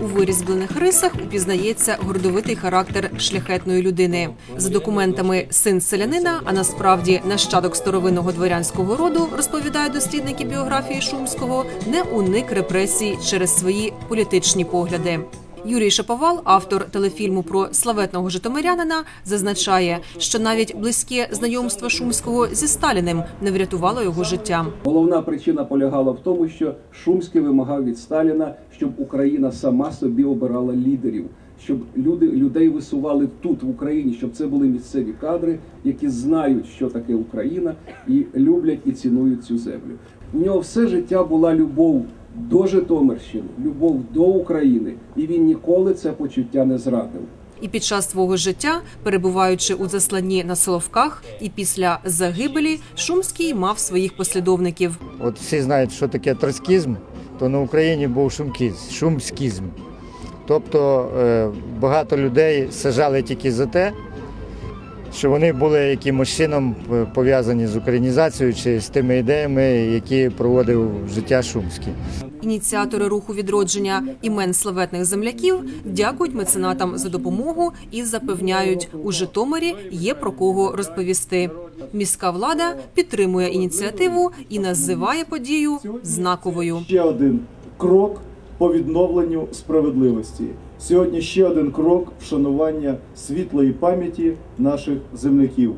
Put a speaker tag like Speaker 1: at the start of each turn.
Speaker 1: У вирізблених рисах упізнається гордовитий характер шляхетної людини. За документами син селянина, а насправді нащадок старовинного дворянського роду, розповідають дослідники біографії Шумського, не уник репресій через свої політичні погляди. Юрій Шаповал, автор телефільму про славетного житомирянина, зазначає, що навіть близьке знайомство Шумського зі Сталіним не врятувало його життя.
Speaker 2: Головна причина полягала в тому, що Шумський вимагав від Сталіна, щоб Україна сама собі обирала лідерів, щоб люди людей висували тут в Україні, щоб це були місцеві кадри, які знають, що таке Україна, і люблять і цінують цю землю. У нього все життя була любов до Житомирщини, любов до України, і він ніколи це почуття не зрадив.
Speaker 1: І під час свого життя, перебуваючи у засланні на Соловках, і після загибелі Шумський мав своїх послідовників.
Speaker 3: От всі знають, що таке троцкізм, то на Україні був шумкізм, шумскізм. Тобто е, багато людей сажали тільки за те, що вони були якимось чином е, пов'язані з українізацією чи з тими ідеями, які проводив життя Шумський.
Speaker 1: Ініціатори руху відродження імен славетних земляків дякують меценатам за допомогу і запевняють, у Житомирі є про кого розповісти. Міська влада підтримує ініціативу і називає подію знаковою.
Speaker 4: ще один крок по відновленню справедливості. Сьогодні ще один крок вшанування світлої пам'яті наших земляків.